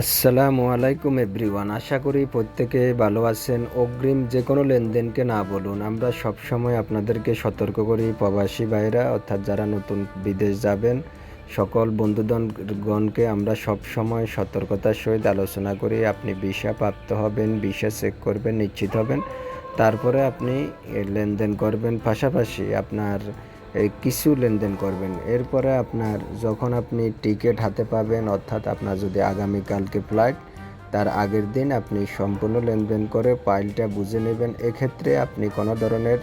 আসসালামু আলাইকুম এভরিওয়ান, আশা করি প্রত্যেকে ভালো আছেন। অগ্রিম যে কোনো লেনদেনকে না বলুন, আমরা সবসময় আপনাদেরকে সতর্ক করি। প্রবাসী ভাইরা, অর্থাৎ যারা নতুন বিদেশ যাবেন, সকল বন্ধুগণকে আমরা সব সময় সতর্কতার সহিত আলোচনা করি। আপনি ভিসা প্রাপ্ত হবেন, ভিসা চেক করবেন, নিশ্চিত হবেন। তারপরে আপনি লেনদেন করবেন। পাশাপাশি আপনার কিছু লেনদেন করবেন। এরপরে আপনার যখন আপনি টিকিট হাতে পাবেন, অর্থাৎ আপনার যদি আগামীকালকে ফ্লাইট, তার আগের দিন আপনি সম্পূর্ণ লেনদেন করে পাইলটা বুঝে নেবেন। এক্ষেত্রে আপনি কোনো ধরনের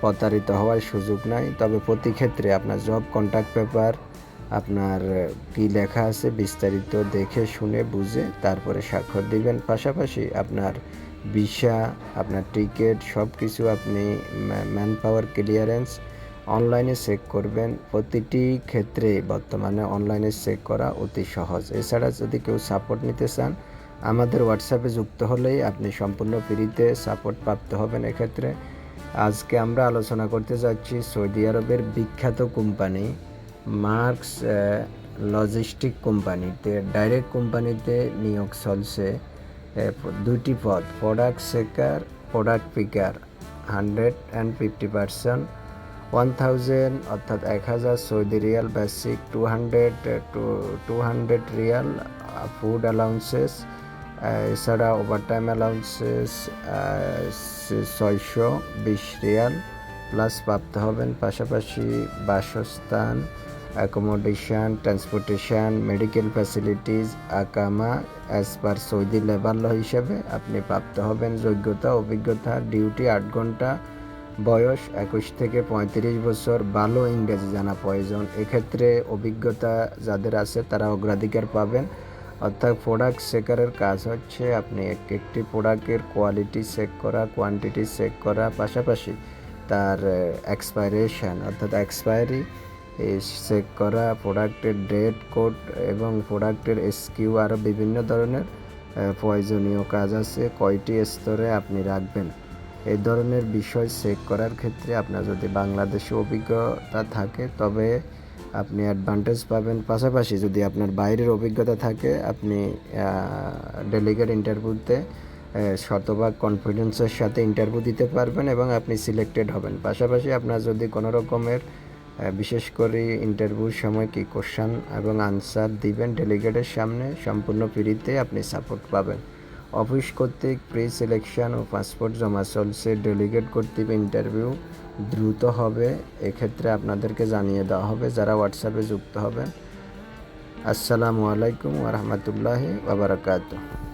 প্রতারিত হওয়ার সুযোগ নাই। তবে প্রতি ক্ষেত্রে আপনার জব কন্ট্যাক্ট পেপার আপনার কি লেখা আছে বিস্তারিত দেখে, শুনে, বুঝে, তারপরে স্বাক্ষর দিবেন। পাশাপাশি আপনার ভিসা আপনার টিকিট সব কিছু আপনি ম্যান পাওয়ার ক্লিয়ারেন্স অনলাইনে চেক করবেন। প্রতিটি ক্ষেত্রে বর্তমানে অনলাইনে চেক করা অতি সহজ। এছাড়া যদি কেউ সাপোর্ট নিতে চান আমাদের হোয়াটসঅ্যাপে যুক্ত হলেই আপনি সম্পূর্ণ ফ্রিতে সাপোর্ট প্রাপ্ত হবেন এক্ষেত্রে। আজকে আমরা আলোচনা করতে যাচ্ছি সৌদি আরবের বিখ্যাত কোম্পানি মার্কস লজিস্টিক কোম্পানিতে। ডাইরেক্ট কোম্পানিতে নিয়োগ চলছে এ, দুইটি পদ product seeker product picker. Hundred and fifty percent one thousand অর্থাৎ এক হাজার Saudi riyal basic two hundred two hundred riyal food allowances এছাড়া ওভারটাইম অ্যালাউন্সেস ছয়শো বিশ রিয়াল প্লাস প্রাপ্ত হবেন পাশাপাশি বাসস্থান অ্যাকোমোডেশন ট্রান্সপোর্টেশন মেডিকেল ফ্যাসিলিটিস আকামা as per Saudi labour law হিসেবে আপনি প্রাপ্ত হবেন যোগ্যতা, অভিজ্ঞতা ডিউটি আট ঘণ্টা বয়স একুশ থেকে পঁয়ত্রিশ বছর, ভালো ইংরেজি জানা প্রয়োজন। এক্ষেত্রে অভিজ্ঞতা যাদের আছে তারা অগ্রাধিকার পাবেন। অর্থাৎ প্রোডাক্ট চেকারের কাজ হচ্ছে আপনি এক একটি প্রোডাক্টের কোয়ালিটি চেক করা কোয়ান্টিটি চেক করা, পাশাপাশি তার এক্সপাইরেশন অর্থাৎ এক্সপায়ারি চেক করা প্রোডাক্টের ডেট কোড এবং প্রোডাক্টের এসকিউ আরও বিভিন্ন ধরনের প্রয়োজনীয় কাজ আছে। কয়টি স্তরে আপনি রাখবেন? এই ধরনের বিষয় চেক করার ক্ষেত্রে আপনার যদি বাংলাদেশে অভিজ্ঞতা থাকে, তবে আপনি অ্যাডভান্টেজ পাবেন। পাশাপাশি যদি আপনার বাইরের অভিজ্ঞতা থাকে, আপনি ডেলিগেট ইন্টারভিউতে শতভাগ কনফিডেন্সের সাথে ইন্টারভিউ দিতে পারবেন এবং আপনি সিলেক্টেড হবেন। পাশাপাশি আপনার যদি কোনো রকমের বিশেষ করে ইন্টারভিউর সময় কি কোশ্চান এবং আনসার দিবেন ডেলিগেটের সামনে, সম্পূর্ণ ফ্রিতে আপনি সাপোর্ট পাবেন। অফিস কর্তৃক প্রি সিলেকশন ও পাসপোর্ট জমা চলছে। ডেলিগেট কর্তৃক ইন্টারভিউ দ্রুত হবে। এক্ষেত্রে আপনাদেরকে জানিয়ে দেওয়া হবে যারা হোয়াটসঅ্যাপে যুক্ত হবেন। আসসালামু আলাইকুম ওরহমতুল্লাহি ওবরাকাতুহ